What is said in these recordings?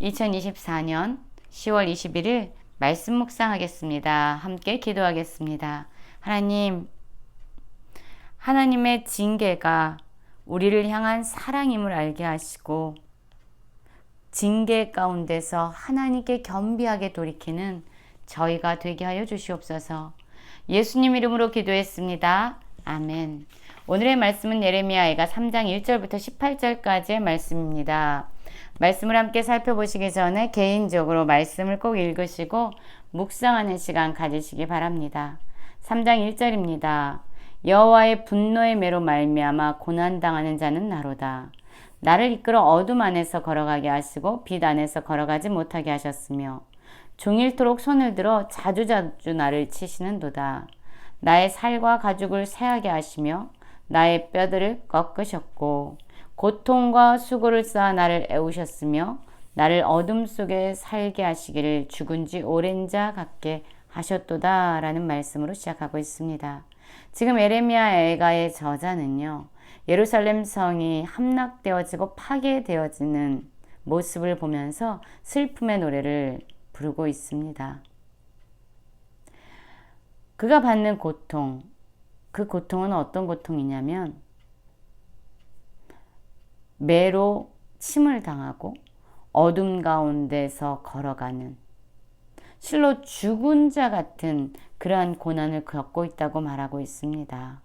2024년 10월 21일 말씀 묵상하겠습니다. 함께 기도하겠습니다. 하나님, 하나님의 징계가 우리를 향한 사랑임을 알게 하시고 징계 가운데서 하나님께 겸비하게 돌이키는 저희가 되게 하여 주시옵소서. 예수님 이름으로 기도했습니다. 아멘. 오늘의 말씀은 예레미야가 3장 1절부터 18절까지의 말씀입니다. 말씀을 함께 살펴보시기 전에 개인적으로 말씀을 꼭 읽으시고 묵상하는 시간 가지시기 바랍니다. 3장 1절입니다. 여호와의 분노의 매로 말미암아 고난 당하는 자는 나로다. 나를 이끌어 어둠 안에서 걸어가게 하시고 빛 안에서 걸어가지 못하게 하셨으며 종일토록 손을 들어 자주자주 나를 치시는도다. 나의 살과 가죽을 새하게 하시며 나의 뼈들을 꺾으셨고 고통과 수고를 쌓아 나를 애우셨으며 나를 어둠 속에 살게 하시기를 죽은 지 오랜 자 같게 하셨도다 라는 말씀으로 시작하고 있습니다. 지금 에레미야 애가의 저자는요. 예루살렘 성이 함락되어지고 파괴되어지는 모습을 보면서 슬픔의 노래를 부르고 있습니다. 그가 받는 고통, 그 고통은 어떤 고통이냐면 매로 침을 당하고 어둠 가운데서 걸어가는 실로 죽은 자 같은 그러한 고난을 겪고 있다고 말하고 있습니다.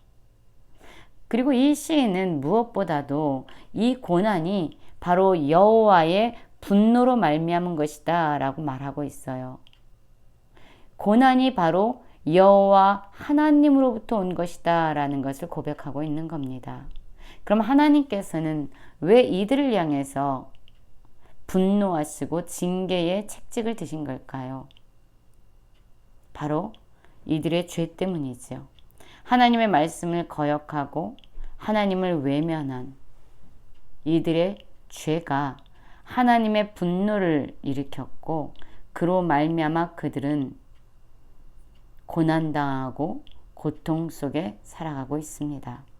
그리고 이 시인은 무엇보다도 이 고난이 바로 여호와의 분노로 말미암은 것이다라고 말하고 있어요. 고난이 바로 여호와 하나님으로부터 온 것이다라는 것을 고백하고 있는 겁니다. 그럼 하나님께서는 왜 이들을 향해서 분노하시고 징계의 책찍을 드신 걸까요? 바로 이들의 죄 때문이죠. 하나님의 말씀을 거역하고 하나님을 외면한 이들의 죄가 하나님의 분노를 일으켰고 그로 말미암아 그들은 고난당하고 고통 속에 살아가고 있습니다.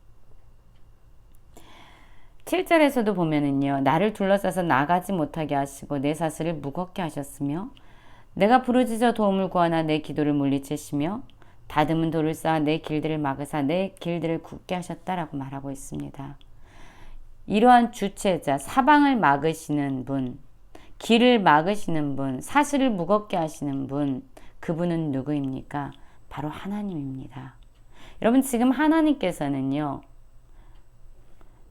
7절에서도 보면은요. 나를 둘러싸서 나가지 못하게 하시고 내 사슬을 무겁게 하셨으며 내가 부르짖어 도움을 구하나 내 기도를 물리치시며 다듬은 돌을 쌓아 내 길들을 막으사 내 길들을 굳게 하셨다라고 말하고 있습니다. 이러한 주체자, 사방을 막으시는 분, 길을 막으시는 분, 사슬을 무겁게 하시는 분, 그분은 누구입니까? 바로 하나님입니다. 여러분, 지금 하나님께서는요,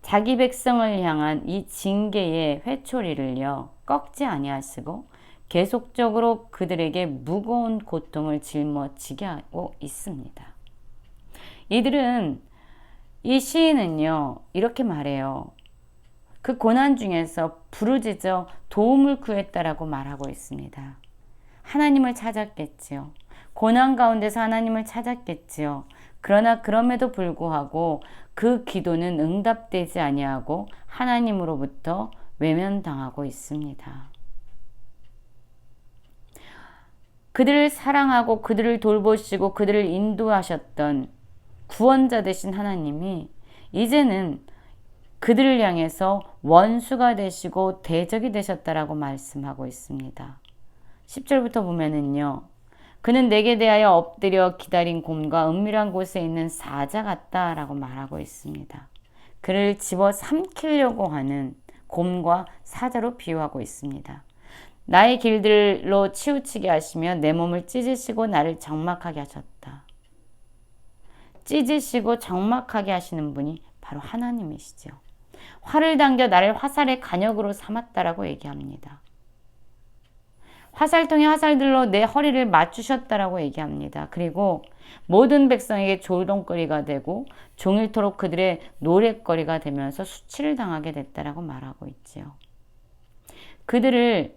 자기 백성을 향한 이 징계의 회초리를요, 꺾지 아니하시고 계속적으로 그들에게 무거운 고통을 짊어지게 하고 있습니다. 이들은 이 시인은요, 이렇게 말해요. 그 고난 중에서 부르짖어 도움을 구했다라고 말하고 있습니다. 하나님을 찾았겠지요. 고난 가운데서 하나님을 찾았겠지요. 그러나 그럼에도 불구하고 그 기도는 응답되지 아니하고 하나님으로부터 외면당하고 있습니다. 그들을 사랑하고 그들을 돌보시고 그들을 인도하셨던 구원자 되신 하나님이 이제는 그들을 향해서 원수가 되시고 대적이 되셨다라고 말씀하고 있습니다. 10절부터 보면은요. 그는 내게 대하여 엎드려 기다린 곰과 은밀한 곳에 있는 사자 같다라고 말하고 있습니다. 그를 집어 삼키려고 하는 곰과 사자로 비유하고 있습니다. 나의 길들로 치우치게 하시며 내 몸을 찢으시고 나를 적막하게 하셨다. 찢으시고 적막하게 하시는 분이 바로 하나님이시죠. 활을 당겨 나를 화살의 간역으로 삼았다라고 얘기합니다. 화살통의 화살들로 내 허리를 맞추셨다라고 얘기합니다. 그리고 모든 백성에게 조동거리가 되고 종일토록 그들의 노랫거리가 되면서 수치를 당하게 됐다라고 말하고 있지요. 그들을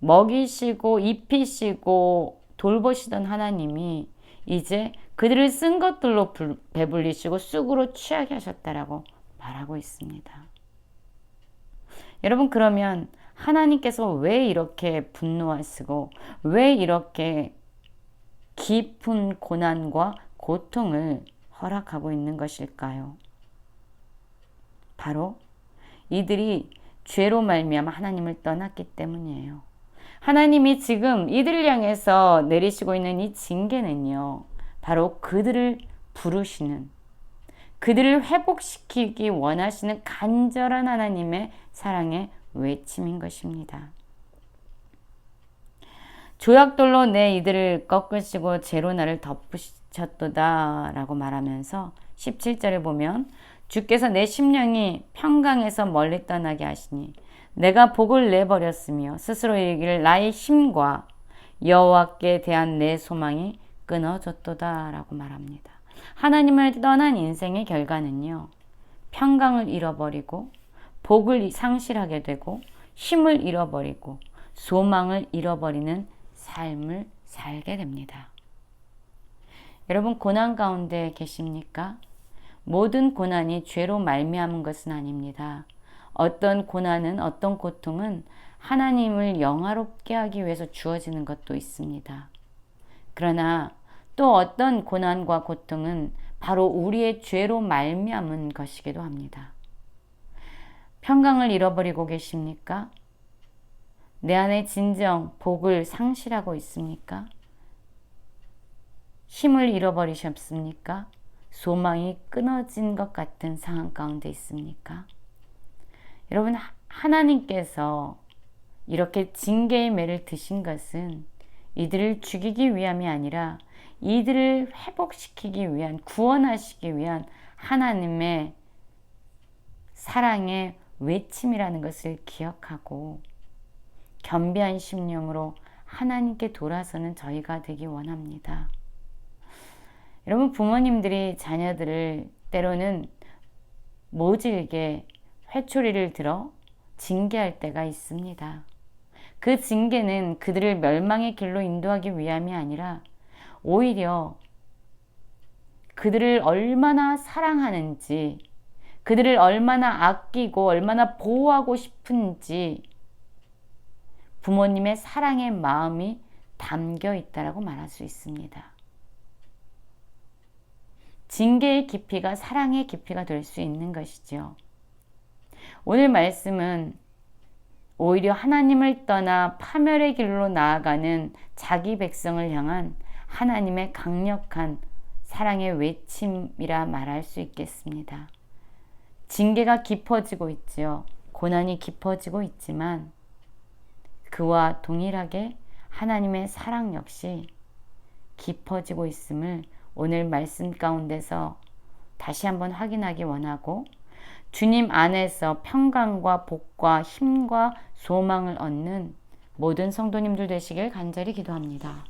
먹이시고 입히시고 돌보시던 하나님이 이제 그들을 쓴 것들로 배불리시고 쑥으로 취하게 하셨다라고 말하고 있습니다. 여러분 그러면 하나님께서 왜 이렇게 분노하시고 왜 이렇게 깊은 고난과 고통을 허락하고 있는 것일까요? 바로 이들이 죄로 말미암아 하나님을 떠났기 때문이에요. 하나님이 지금 이들을 향해서 내리시고 있는 이 징계는요. 바로 그들을 부르시는 그들을 회복시키기 원하시는 간절한 하나님의 사랑의 외침인 것입니다. 조약돌로 내 이들을 꺾으시고 죄로 나를 덮으셨도다 라고 말하면서 17절에 보면 주께서 내 심령이 평강에서 멀리 떠나게 하시니 내가 복을 내버렸으며 스스로 이르기를 나의 힘과 여호와께 대한 내 소망이 끊어졌도다 라고 말합니다. 하나님을 떠난 인생의 결과는요. 평강을 잃어버리고 복을 상실하게 되고 힘을 잃어버리고 소망을 잃어버리는 삶을 살게 됩니다. 여러분 고난 가운데 계십니까? 모든 고난이 죄로 말미암은 것은 아닙니다. 어떤 고난은 어떤 고통은 하나님을 영화롭게 하기 위해서 주어지는 것도 있습니다. 그러나 또 어떤 고난과 고통은 바로 우리의 죄로 말미암은 것이기도 합니다. 평강을 잃어버리고 계십니까? 내 안에 진정 복을 상실하고 있습니까? 힘을 잃어버리셨습니까? 소망이 끊어진 것 같은 상황 가운데 있습니까? 여러분, 하나님께서 이렇게 징계의 매를 드신 것은 이들을 죽이기 위함이 아니라 이들을 회복시키기 위한, 구원하시기 위한 하나님의 사랑의 외침이라는 것을 기억하고 겸비한 심령으로 하나님께 돌아서는 저희가 되기 원합니다. 여러분 부모님들이 자녀들을 때로는 모질게 회초리를 들어 징계할 때가 있습니다. 그 징계는 그들을 멸망의 길로 인도하기 위함이 아니라 오히려 그들을 얼마나 사랑하는지, 그들을 얼마나 아끼고 얼마나 보호하고 싶은지 부모님의 사랑의 마음이 담겨 있다라고 말할 수 있습니다. 징계의 깊이가 사랑의 깊이가 될 수 있는 것이죠. 오늘 말씀은 오히려 하나님을 떠나 파멸의 길로 나아가는 자기 백성을 향한 하나님의 강력한 사랑의 외침이라 말할 수 있겠습니다. 징계가 깊어지고 있지요. 고난이 깊어지고 있지만 그와 동일하게 하나님의 사랑 역시 깊어지고 있음을 오늘 말씀 가운데서 다시 한번 확인하기 원하고 주님 안에서 평강과 복과 힘과 소망을 얻는 모든 성도님들 되시길 간절히 기도합니다.